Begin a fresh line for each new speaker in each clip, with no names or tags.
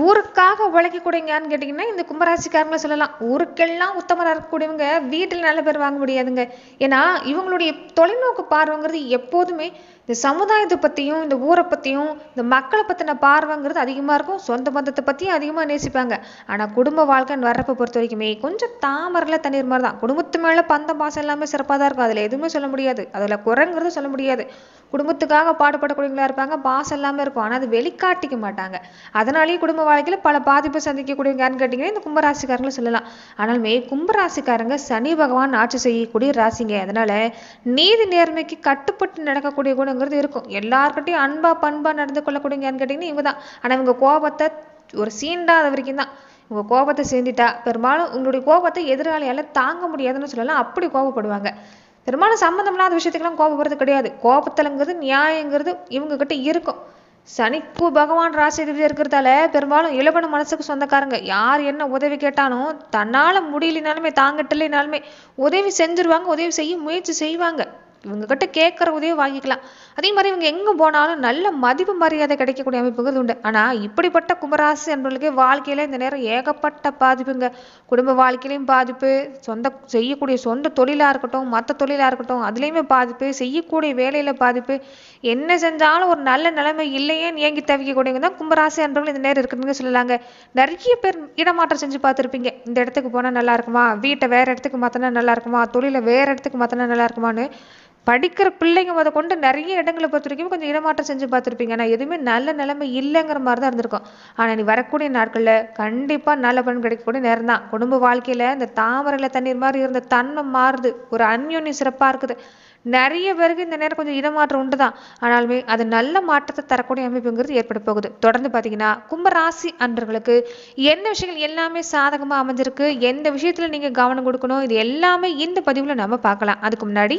ஊருக்காக உழைக்கக்கூடியங்கன்னு கேட்டிங்கன்னா இந்த கும்பராசிக்காரங்களை சொல்லலாம். ஊருக்கெல்லாம் உத்தமராக இருக்கக்கூடியவங்க வீட்டில் நல்ல பேர் வாங்க முடியாதுங்க. ஏன்னா இவங்களுடைய தொலைநோக்கு பார்வைங்கிறது எப்போதுமே இந்த சமுதாயத்தை பற்றியும் இந்த ஊரை பற்றியும் இந்த மக்களை பற்றின பார்வைங்கிறது அதிகமாக இருக்கும். சொந்த பந்தத்தை பற்றியும் அதிகமாக நேசிப்பாங்க. ஆனால் குடும்ப வாழ்க்கைன்னு வர்றப்ப பொறுத்த வரைக்குமே கொஞ்சம் தாமரில் தண்ணீர் மாதிரி தான். குடும்பத்து மேலே பந்த பாசம் எல்லாமே சிறப்பாக தான் இருக்கும். அதில் எதுவுமே சொல்ல முடியாது. அதில் குறைங்கிறது சொல்ல முடியாது. குடும்பத்துக்காக பாடுபடக்கூடியவங்களா இருப்பாங்க பாசம் எல்லாமே இருக்கும். ஆனால் அது வெளிக்காட்டிக்க மாட்டாங்க. அதனாலேயே குடும்ப வாழ்க்கையில் பல பாதிப்பை சந்திக்கக்கூடியவங்கன்னு கேட்டிங்கன்னா இந்த கும்பராசிக்காரங்களும் சொல்லலாம். ஆனாலுமே கும்பராசிக்காரங்க சனி பகவான் ஆட்சி செய்யக்கூடிய ராசிங்க. அதனால நீதி நேர்மைக்கு கட்டுப்பட்டு நடக்கக்கூடிய குணங்கிறது இருக்கும். எல்லாருக்கிட்டையும் அன்பா பண்பா நடந்து கொள்ளக்கூடியங்கன்னு கேட்டிங்கன்னா இவங்க தான் ஆனால் இவங்க கோபத்தை ஒரு சீண்டாத வரைக்கும் தான். உங்கள் கோபத்தை சேர்ந்துட்டா பெரும்பாலும் உங்களுடைய கோபத்தை எதிராளியால் தாங்க முடியாதுன்னு சொல்லலாம். அப்படி கோபப்படுவாங்க. பெரும்பாலும் சம்மந்தம் இல்லாத விஷயத்துக்கெல்லாம் கோபப்படுறது கிடையாது. கோபத்தலங்கிறது நியாயங்கிறது இவங்க கிட்ட இருக்கும் சனிக்கு பகவான் ராசிதிபதி இருக்கிறதால பெரும்பாலும் இலவன மனசுக்கு சொந்தக்காரங்க. யார் என்ன உதவி கேட்டாலும் தன்னால் முடியலனாலுமே தாங்கட்டலைனாலுமே உதவி செஞ்சுருவாங்க உதவி செய்ய முயற்சி செய்வாங்க. இவங்க கிட்ட கேட்குற உதவி வாங்கிக்கலாம். அதே மாதிரி இவங்க எங்கே போனாலும் நல்ல மதிப்பு மரியாதை கிடைக்கக்கூடிய அமைப்புகள் உண்டு. ஆனால் இப்படிப்பட்ட கும்பராசி என்பவர்களுக்கு வாழ்க்கையில் இந்த நேரம் ஏகப்பட்ட பாதிப்புங்க. குடும்ப வாழ்க்கையிலையும் பாதிப்பு சொந்த செய்யக்கூடிய சொந்த தொழிலாக இருக்கட்டும் மற்ற தொழிலாக இருக்கட்டும் அதுலேயுமே பாதிப்பு செய்யக்கூடிய வேலையில் பாதிப்பு. என்ன செஞ்சாலும் ஒரு நல்ல நிலைமை இல்லையேன்னு ஏங்கி தவிக்கக்கூடியவங்க தான் கும்பராசி என்பவர்கள் இந்த நேரம் இருக்குதுங்க சொல்லலாங்க. நிறைய பேர் இடமாற்றம் செஞ்சு பார்த்துருப்பீங்க. இந்த இடத்துக்கு போனால் நல்லா இருக்குமா? வீட்டை வேற இடத்துக்கு மாற்றினா நல்லா இருக்குமா? தொழிலை வேற இடத்துக்கு மாற்றினா நல்லா இருக்குமான்னு. படிக்கிற பிள்ளைங்க முத கொண்டு நிறைய இடங்களை பொறுத்த வரைக்கும் கொஞ்சம் இடமாற்றம் செஞ்சு பார்த்துருப்பீங்க. ஆனால் எதுவுமே நல்ல நிலைமை இல்லைங்கிற மாதிரி தான் இருந்திருக்கும். ஆனால் நீ வரக்கூடிய நாட்களில் கண்டிப்பாக நல்ல பலன் கிடைக்கக்கூடிய நேரம் தான். குடும்ப வாழ்க்கையில் இந்த தாமரையில் தண்ணீர் மாதிரி இருந்த தன்மை மாறுது. ஒரு அந்யோன்யம் சிறப்பாக இருக்குது. நிறைய பேருக்கு இந்த நேரம் கொஞ்சம் இடமாற்றம் உண்டு தான். ஆனாலுமே அது நல்ல மாற்றத்தை தரக்கூடிய அமைப்புங்கிறது ஏற்பட போகுது. தொடர்ந்து பார்த்தீங்கன்னா கும்பராசி அன்றர்களுக்கு என்ன விஷயங்கள் எல்லாமே சாதகமாக அமைஞ்சிருக்கு? எந்த விஷயத்தில் நீங்கள் கவனம் கொடுக்கணும்? இது எல்லாமே இந்த பதிவில் நம்ம பார்க்கலாம். அதுக்கு முன்னாடி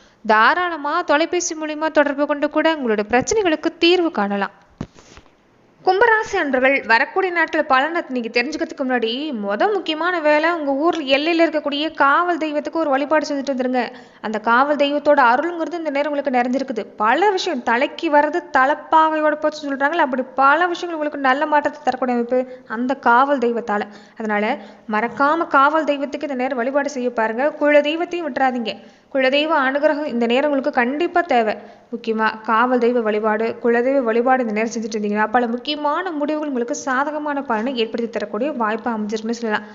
தாராளமாக தொலைபேசி மூலிமா தொடர்பு கொண்டு கூட உங்களோட பிரச்சனைகளுக்கு தீர்வு காணலாம். கும்பராசி அன்பர்கள் வரக்கூடிய நாட்கள் பலனை நீங்கள் தெரிஞ்சுக்கிறதுக்கு முன்னாடி முத முக்கியமான வேலை உங்கள் ஊரில் எல்லையில் இருக்கக்கூடிய காவல் தெய்வத்துக்கு ஒரு வழிபாடு செஞ்சுட்டு வந்துருங்க. அந்த காவல் தெய்வத்தோட அருளுங்கிறது இந்த நேரம் உங்களுக்கு நிறைஞ்சிருக்குது பல விஷயம் தலைக்கு வர்றது தலைப்பாகையோட போச்சு சொல்கிறாங்களே அப்படி பல விஷயங்கள் உங்களுக்கு நல்ல மாற்றத்தை தரக்கூடிய அமைப்பு அந்த காவல் தெய்வத்தால். அதனால் மறக்காமல் காவல் தெய்வத்துக்கு இந்த நேரம் வழிபாடு செய்ய பாருங்கள் குல தெய்வத்தையும் விட்டுறாதீங்க. குலதெய்வ அனுகிரகம் இந்த நேரம் உங்களுக்கு கண்டிப்பாக தேவை. முக்கியமாக காவல் தெய்வ வழிபாடு குலதெய்வ வழிபாடு இந்த நேரம் செஞ்சுட்டு இருந்தீங்கன்னா பல முக்கிய முக்கியமான முடிவுகள் உங்களுக்கு சாதகமான பலனை ஏற்படுத்தி தரக்கூடிய வாய்ப்பு அமைஞ்சிருக்குன்னு சொல்லலாம்.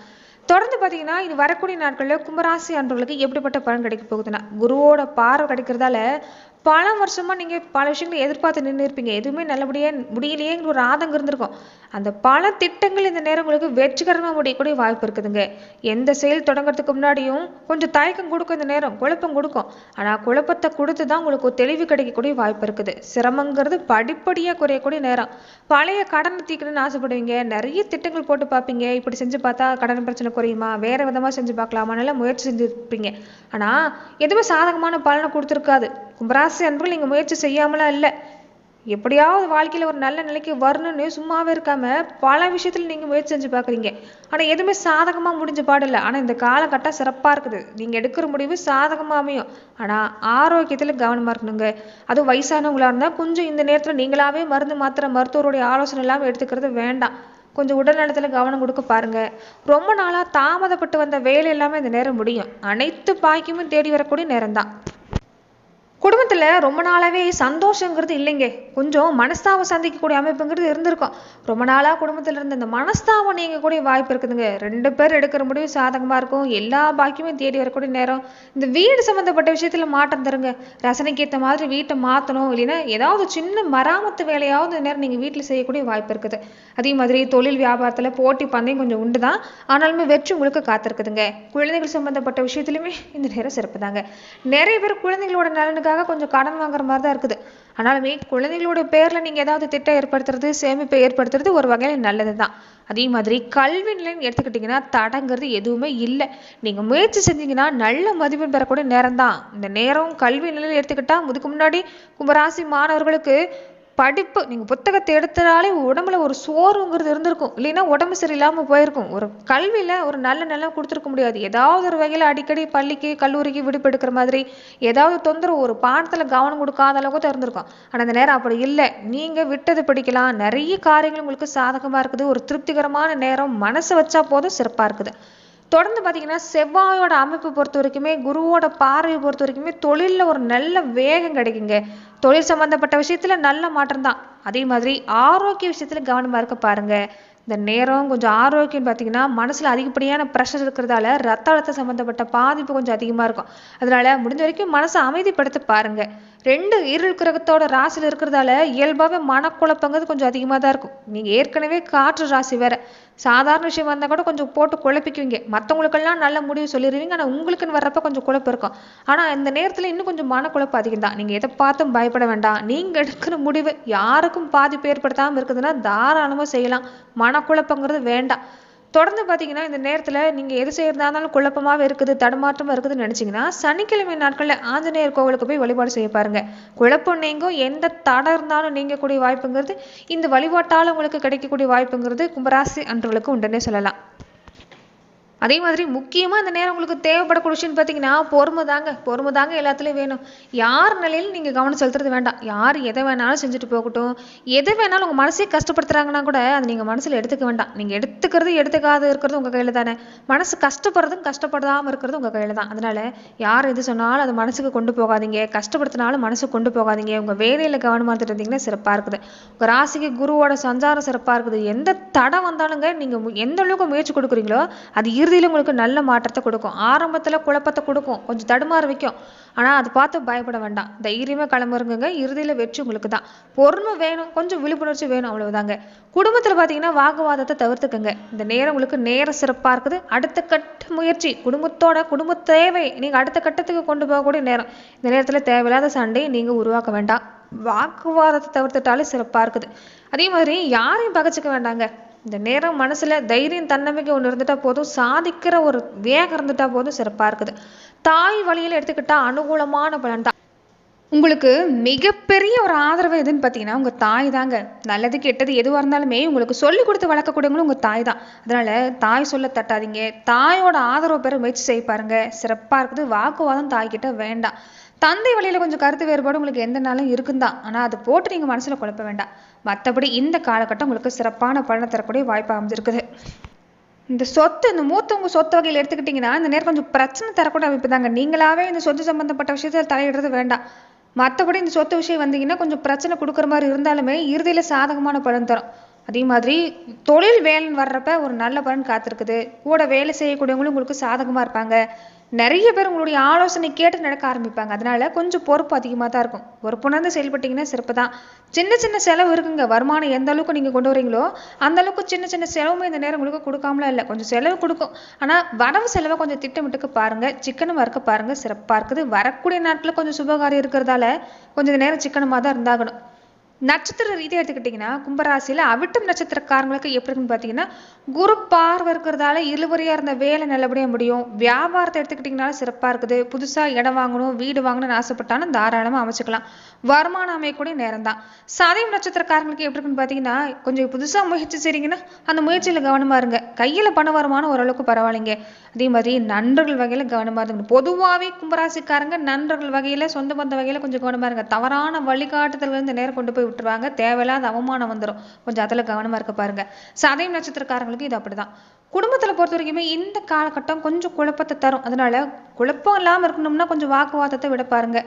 தொடர்ந்து பார்த்தீங்கன்னா இது வரக்கூடிய நாட்களில் கும்பராசி அன்பர்களுக்கு எப்படிப்பட்ட பலன் கிடைக்க போகுதுன்னா குருவோட பார்வை கிடைக்கிறதால பல வருஷமாக நீங்கள் பல விஷயங்களை எதிர்பார்த்து நின்று இருப்பீங்க எதுவுமே நல்லபடியாக முடியலையேங்கிற ஒரு ஆதங்கம் இருந்திருக்கும். அந்த பல திட்டங்கள் இந்த நேரம் உங்களுக்கு வெற்றிகரமாக முடியக்கூடிய வாய்ப்பு இருக்குதுங்க. எந்த செயல் தொடங்குறதுக்கு முன்னாடியும் கொஞ்சம் தயக்கம் கொடுக்கும் இந்த நேரம். குழப்பம் கொடுக்கும். ஆனால் குழப்பத்தை கொடுத்து தான் உங்களுக்கு ஒரு தெளிவு கிடைக்கக்கூடிய வாய்ப்பு இருக்குது. சிரமங்கிறது படிப்படியாக குறையக்கூடிய நேரம். பழைய கடனை தீக்கணும்னு ஆசைப்படுவீங்க. நிறைய திட்டங்கள் போட்டு பார்ப்பீங்க. இப்படி செஞ்சு பார்த்தா கடன் பிரச்சனை குறையுமா? வேறு விதமாக செஞ்சு பார்க்கலாமா நல்லா முயற்சி செஞ்சுருப்பீங்க. ஆனால் எதுவுமே சாதகமான பலனை கொடுத்துருக்காது. கும்பராசி அன்புகள் நீங்கள் முயற்சி செய்யாமலாம் இல்லை. எப்படியாவது வாழ்க்கையில் ஒரு நல்ல நிலைக்கு வரணும்னு சும்மாவே இருக்காம பல விஷயத்தில் நீங்கள் முயற்சி செஞ்சு பார்க்குறீங்க ஆனால் எதுவுமே சாதகமாக முடிஞ்ச பாடில்லை ஆனால் இந்த காலகட்டம் சிறப்பாக இருக்குது. நீங்கள் எடுக்கிற முடிவு சாதகமாக அமையும். ஆனால் ஆரோக்கியத்தில் கவனமாக இருக்கணுங்க. அதுவும் வயசானவங்களாக இருந்தால் கொஞ்சம் இந்த நேரத்தில் நீங்களாவே மருந்து மாத்திரை மருத்துவருடைய ஆலோசனை இல்லாமல் எடுத்துக்கிறது வேண்டாம். கொஞ்சம் உடல் நலத்தில் கவனம் கொடுக்க பாருங்க. ரொம்ப நாளாக தாமதப்பட்டு வந்த வேலை எல்லாமே இந்த நேரம் முடியும். அனைத்து பாக்கியமும் தேடி வரக்கூடிய நேரம் தான் குடும்பத்தில் ரொம்ப நாளாகவே சந்தோஷங்கிறது இல்லைங்க. கொஞ்சம் மனஸ்தாபம் சந்திக்கக்கூடிய அமைப்புங்கிறது இருந்திருக்கும். ரொம்ப நாளாக குடும்பத்தில் இருந்த இந்த மனஸ்தாபம் நீங்கக்கூடிய வாய்ப்பு இருக்குதுங்க. ரெண்டு பேர் எடுக்கிற முடிவு சாதகமாக இருக்கும். எல்லா பாக்கியமே தேடி வரக்கூடிய நேரம். இந்த வீடு சம்மந்தப்பட்ட விஷயத்தில் மாற்றம் தருங்க. ரசனைக்கு ஏற்ற மாதிரி வீட்டை மாற்றணும் இல்லைன்னா ஏதாவது சின்ன மராமத்து வேலையாவது நேரம் நீங்கள் வீட்டில் செய்யக்கூடிய வாய்ப்பு இருக்குது. அதே மாதிரி தொழில் வியாபாரத்தில் போட்டி பந்தயம் கொஞ்சம் உண்டு தான் ஆனாலுமே வெற்றி உங்களுக்கு காத்திருக்குதுங்க. குழந்தைகள் சம்மந்தப்பட்ட விஷயத்துலையுமே இந்த நேரம் சிறப்பு தாங்க நிறைய பேர் குழந்தைகளோட நலனுக்காக அதுக்காக கொஞ்சம் கடன் வாங்குற மாதிரி தான் இருக்குது. ஆனாலுமே குழந்தைகளோட பேரில் நீங்கள் ஏதாவது திட்டம் ஏற்படுத்துறது சேமிப்பை ஏற்படுத்துறது ஒரு வகையில் நல்லது தான். அதே மாதிரி கல்வி நிலைன்னு எடுத்துக்கிட்டிங்கன்னா தடங்கிறது எதுவுமே இல்லை. நீங்கள் முயற்சி செஞ்சீங்கன்னா நல்ல மதிப்பெண் பெறக்கூடிய நேரம் தான். இந்த நேரம் கல்வி நிலையில் எடுத்துக்கிட்டா இதுக்கு முன்னாடி கும்பராசி மாணவர்களுக்கு படிப்பு நீங்கள் புத்தகத்தை எடுத்தாலே உடம்புல ஒரு சோர்வுங்கிறது இருந்திருக்கும். இல்லைன்னா உடம்பு சரியில்லாமல் போயிருக்கும். ஒரு கல்வியில் ஒரு நல்ல நிலம் கொடுத்துருக்க முடியாது. ஏதாவது ஒரு வகையில் அடிக்கடி பள்ளிக்கு கல்லூரிக்கு விடுப்பு எடுக்கிற மாதிரி ஏதாவது தொந்தரவு ஒரு பாடத்தில் கவனம் கொடுக்காத அளவுக்கு தான் இருந்திருக்கும். ஆனால் அந்த நேரம் அப்படி இல்லை. நீங்கள் விட்டது படிக்கலாம். நிறைய காரியங்கள் உங்களுக்கு சாதகமாக இருக்குது. ஒரு திருப்திகரமான நேரம் மனசை வச்சா போதும் சிறப்பாக இருக்குது. தொடர்ந்து பார்த்தீங்கன்னா செவ்வாயோட அமைப்பு பொறுத்த வரைக்குமே குருவோட பார்வையை பொறுத்த வரைக்குமே தொழிலில் ஒரு நல்ல வேகம் கிடைக்குங்க. தொழில் சம்பந்தப்பட்ட விஷயத்தில் நல்ல மாற்றம் தான் அதே மாதிரி ஆரோக்கிய விஷயத்தில் கவனமாக இருக்க பாருங்க. இந்த நேரம் கொஞ்சம் ஆரோக்கியம் பார்த்தீங்கன்னா மனசில் அதிகப்படியான ப்ரெஷர் இருக்கிறதால ரத்த அழுத்தம் சம்மந்தப்பட்ட பாதிப்பு கொஞ்சம் அதிகமாக இருக்கும். அதனால முடிஞ்ச வரைக்கும் மனசை அமைதிப்படுத்த பாருங்கள் ரெண்டு இருள் கிரகத்தோட ராசியில் இருக்கிறதால இயல்பாகவே மனக்குழப்பங்கிறது கொஞ்சம் அதிகமாக தான் இருக்கும். நீங்கள் ஏற்கனவே காற்று ராசி வேற. சாதாரண விஷயம் வந்தால் கூட கொஞ்சம் போட்டு குழப்பிக்குவீங்க. மற்றவங்களுக்கெல்லாம் நல்ல முடிவு சொல்லிடுவீங்க. ஆனால் உங்களுக்குன்னு வர்றப்ப கொஞ்சம் குழப்பம் இருக்கும். ஆனால் இந்த நேரத்தில் இன்னும் கொஞ்சம் மனக்குழப்பம் அதிகம் தான். நீங்கள் எதை பார்த்தும் பயப்பட வேண்டாம். நீங்கள் எடுக்கிற முடிவு யாருக்கும் பாதிப்பு ஏற்படுத்தாமல் இருக்குதுன்னா தாராளமாக செய்யலாம். மனக்குழப்பங்கிறது வேண்டாம். தொடர்ந்து பார்த்தீங்கன்னா இந்த நேரத்தில் நீங்கள் எது செய்யறதா இருந்தாலும் குழப்பமாகவே இருக்குது தடுமாற்றமாக இருக்குதுன்னு நினச்சிங்கன்னா சனிக்கிழமை நாட்களில் ஆஞ்சநேயர் கோவிலுக்கு போய் வழிபாடு செய்ய பாருங்க. குழப்பம் நீங்கும் எந்த தடம் இருந்தாலும் நீங்கக்கூடிய வாய்ப்புங்கிறது இந்த வழிபாட்டால் உங்களுக்கு கிடைக்கக்கூடிய வாய்ப்புங்கிறது கும்பராசி அன்றவர்களுக்கு உண்டுன்னே சொல்லலாம். அதே மாதிரி முக்கியமாக அந்த நேரம் உங்களுக்கு தேவைப்படக்கூடிய விஷயம்னு பார்த்தீங்கன்னா பொறுமை தாங்க. பொறுமை தாங்க எல்லாத்துலேயும் வேணும். யார் நிலையிலும் நீங்கள் கவனம் செலுத்துறது வேண்டாம். யார் எதை வேணாலும் செஞ்சுட்டு போகட்டும். எதை வேணாலும் உங்கள் மனசே கஷ்டப்படுத்துறாங்கன்னா கூட அது நீங்கள் மனசில் எடுத்துக்க வேண்டாம். நீங்கள் எடுத்துக்கிறது எடுத்துக்காத இருக்கிறது உங்கள் கையில் தானே. மனசு கஷ்டப்படுறதும் கஷ்டப்படாமல் இருக்கிறது உங்கள் கையில் தான். அதனால் யார் எது சொன்னாலும் அது மனசுக்கு கொண்டு போகாதீங்க. கஷ்டப்படுத்தினாலும் மனசுக்கு கொண்டு போகாதீங்க. உங்கள் வேலையில் கவனமாக இருந்துட்டு இருந்தீங்கன்னா சிறப்பாக இருக்குது. உங்கள் ராசிக்கு குருவோட சஞ்சாரம் சிறப்பாக இருக்குது. எந்த தடை வந்தாலுங்க நீங்கள் எந்த அளவுக்கு முயற்சி கொடுக்குறீங்களோ அது இறுதி இறுதியில் உங்களுக்கு நல்ல மாற்றத்தை கொடுக்கும். ஆரம்பத்தில் குழப்பத்தை கொடுக்கும். கொஞ்சம் தடுமாற வைக்கும். ஆனால் அதை பார்த்து பயப்பட வேண்டாம். தைரியமாக கிளம்புறங்க இறுதியில் வெற்றி உங்களுக்கு தான். பொறுமை வேணும். கொஞ்சம் விழிப்புணர்ச்சி வேணும் அவ்வளவுதாங்க. குடும்பத்தில் பார்த்தீங்கன்னா வாக்குவாதத்தை தவிர்த்துக்கங்க. இந்த நேரம் உங்களுக்கு நேரம் சிறப்பாக இருக்குது. அடுத்த கட்ட முயற்சி. குடும்பத்தோட குடும்ப தேவை. நீங்கள் அடுத்த கட்டத்துக்கு கொண்டு போகக்கூடிய நேரம். இந்த நேரத்தில் தேவையில்லாத சண்டையை நீங்கள் உருவாக்க வேண்டாம். வாக்குவாதத்தை தவிர்த்துட்டாலே சிறப்பாக இருக்குது. அதே மாதிரி யாரையும் பகச்சிக்க வேண்டாங்க. இந்த நேரம் மனசுல தைரியம் தன்னம்பிக்கை ஒன்று இருந்துட்டா போதும். சாதிக்கிற ஒரு வேகம் இருந்துட்டா போதும். சிறப்பா இருக்குது. தாய் வழியில் எடுத்துக்கிட்டால் அனுகூலமான பலன் தான். உங்களுக்கு மிகப்பெரிய ஒரு ஆதரவு எதுன்னு பார்த்தீங்கன்னா உங்கள் தாய் தாங்க. நல்லது கெட்டது எதுவாக இருந்தாலுமே உங்களுக்கு சொல்லி கொடுத்து வளர்க்கக்கூடியவங்களும் உங்கள் தாய் தான். அதனால தாய் சொல்ல தட்டாதீங்க. தாயோட ஆதரவு பெற முயற்சி செய்ய பாருங்க. சிறப்பாக இருக்குது. வாக்குவாதம் தாய்கிட்ட வேண்டாம். தந்தை வழியில் கொஞ்சம் கருத்து வேறுபாடு உங்களுக்கு எந்த நாளும் இருக்குந்தான் ஆனால் அதை போட்டு நீங்கள் மனசில் குழப்ப வேண்டாம். மற்றபடி இந்த காலகட்டம் உங்களுக்கு சிறப்பான பலனை தரக்கூடிய வாய்ப்பு அமைஞ்சிருக்குது. இந்த சொத்து இந்த மூத்தவங்க சொத்து வகையில் எடுத்துக்கிட்டிங்கன்னா இந்த நேரம் கொஞ்சம் பிரச்சனை தரக்கூடிய அமைப்பு தாங்க. நீங்களாவே இந்த சொத்து சம்பந்தப்பட்ட விஷயத்தில் தலையிடுறது வேண்டாம். மற்றபடி இந்த சொத்து விஷயம் வந்தீங்கன்னா கொஞ்சம் பிரச்சனை கொடுக்குற மாதிரி இருந்தாலுமே இறுதியில் சாதகமான பலன் தரும். அதே மாதிரி தொழில் வேலைன்னு வர்றப்ப ஒரு நல்ல பலன் காத்திருக்குது. கூட வேலை செய்யக்கூடியவங்களும் உங்களுக்கு சாதகமாக இருப்பாங்க. நிறைய பேர் உங்களுடைய ஆலோசனை கேட்டு நடக்க ஆரம்பிப்பாங்க. அதனால கொஞ்சம் பொறுப்பு அதிகமாக தான் இருக்கும். பொறுப்புணர்ந்து செயல்பட்டீங்கன்னா சிறப்பு தான். சின்ன சின்ன செலவு இருக்குங்க. வருமானம் எந்த அளவுக்கு நீங்கள் கொண்டு வரீங்களோ அந்த அளவுக்கு சின்ன சின்ன செலவுமே இந்த நேரம் உங்களுக்கு கொடுக்காமலாம் இல்லை. கொஞ்சம் செலவு கொடுக்கும். ஆனால் வரவு செலவை கொஞ்சம் திட்டமிட்டுக்க பாருங்க. சிக்கனமாக இருக்க பாருங்க. சிறப்பாக இருக்குது. வரக்கூடிய நாட்டில் கொஞ்சம் சுபகாரியம் இருக்கிறதால கொஞ்சம் இந்த நேரம் சிக்கனமாக தான் இருந்தாகணும். நட்சத்திர ரீதியாக எடுத்துக்கிட்டிங்கன்னா கும்பராசியில் அவிட்டம் நட்சத்திரக்காரங்களுக்கு எப்படி இருக்குன்னு பார்த்தீங்கன்னா குரு பார்வை இருக்கிறதால இழுவறையாக இருந்த வேலை நல்லபடியாக முடியும். வியாபாரத்தை எடுத்துக்கிட்டிங்கனாலும் சிறப்பாக இருக்குது. புதுசாக இடம் வாங்கணும் வீடு வாங்கணும்னு ஆசைப்பட்டாலும் தாராளமாக அமைச்சுக்கலாம். வருமானம் அமையக்கூடிய நேரம் தான் சதயம் நட்சத்திரக்காரங்களுக்கு எப்படி இருக்குன்னு பார்த்தீங்கன்னா கொஞ்சம் புதுசாக முயற்சி செய்றீங்கன்னா அந்த முயற்சியில் கவனமாக இருங்க. கையில் பண வருமானம் ஓரளவுக்கு பரவாயில்லைங்க. அதே மாதிரி நண்பர்கள் வகையில் கவனமாக இருங்க பொதுவாகவே கும்பராசிக்காரங்க நண்பர்கள் வகையில் சொந்த பந்த வகையில் கொஞ்சம் கவனமாக இருங்க. தவறான வழிகாட்டுதல்கள் இந்த நேரம் கொண்டு போய் விட்டுருவாங்க. தேவையில்லாத அவமானம் வந்துடும் கொஞ்சம் அதில் கவனமாக இருக்க பாருங்க. சதயம் நட்சத்திரக்காரங்களுக்கு இது அப்படிதான். குடும்பத்தில் பொறுத்த வரைக்குமே இந்த காலகட்டம் கொஞ்சம் குழப்பத்தை தரும். அதனால குழப்பம் இல்லாமல் இருக்கணும்னா கொஞ்சம் வாக்குவாதத்தை விட பாருங்க.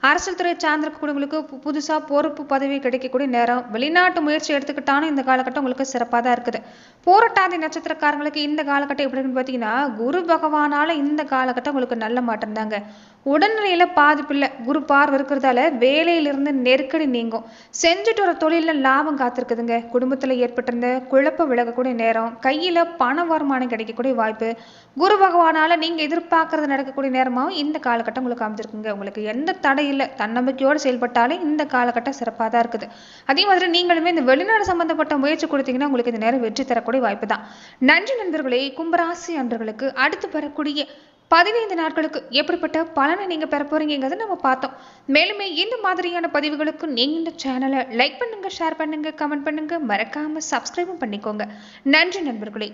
அரசியல் துறை சார்ந்திருக்கக்கூடியவங்களுக்கு பு- புதுசாக பொறுப்பு பதவி கிடைக்கக்கூடிய நேரம் வெளிநாட்டு முயற்சி எடுத்துக்கிட்டாலும் இந்த காலகட்டம் உங்களுக்கு சிறப்பாக தான் இருக்குது. போராட்டாதி நட்சத்திரக்காரங்களுக்கு இந்த காலகட்டம் எப்படின்னு பார்த்தீங்கன்னா குரு பகவானால் இந்த காலகட்டம் உங்களுக்கு நல்ல மாற்றம் தாங்க. உடல்நிலையில பாதிப்பு இல்லை. குரு பார்வை இருக்கிறதால வேலையிலிருந்து நெருக்கடி நீங்கும். செஞ்சுட்டு வர தொழிலில் லாபம் காத்திருக்குதுங்க. குடும்பத்தில் ஏற்பட்டிருந்த குழப்பம் விலகக்கூடிய நேரம் கையில் பண வருமானம் கிடைக்கக்கூடிய வாய்ப்பு குரு பகவானால் நீங்கள் எதிர்பார்க்கறது நடக்கக்கூடிய நேரமாகவும் இந்த காலகட்டம் உங்களுக்கு அமைஞ்சிருக்குங்க. உங்களுக்கு எந்த தடை இல்லை. தன்னம்பிக்கையோடு செயல்பட்டாலே இந்த காலகட்டம் சிறப்பாக தான் இருக்குது. அதே மாதிரி நீங்களுமே இந்த வெளிநாடு சம்பந்தப்பட்ட முயற்சி கொடுத்தீங்கன்னா உங்களுக்கு இந்த நேரம் வெற்றி தரக்கூடிய வாய்ப்பு தான். நன்றி நண்பர்களே கும்பராசி அன்றர்களுக்கு அடுத்து பெறக்கூடிய பதினைந்து நாட்களுக்கு எப்படிப்பட்ட பலனை நீங்கள் பெற போறீங்கிறத நம்ம பார்த்தோம். மேலுமே இந்த மாதிரியான பதிவுகளுக்கு நீங்கள் இந்த சேனலை லைக் பண்ணுங்க ஷேர் பண்ணுங்க கமெண்ட் பண்ணுங்க. மறக்காம சப்ஸ்கிரைபும் பண்ணிக்கோங்க. நன்றி நண்பர்களே.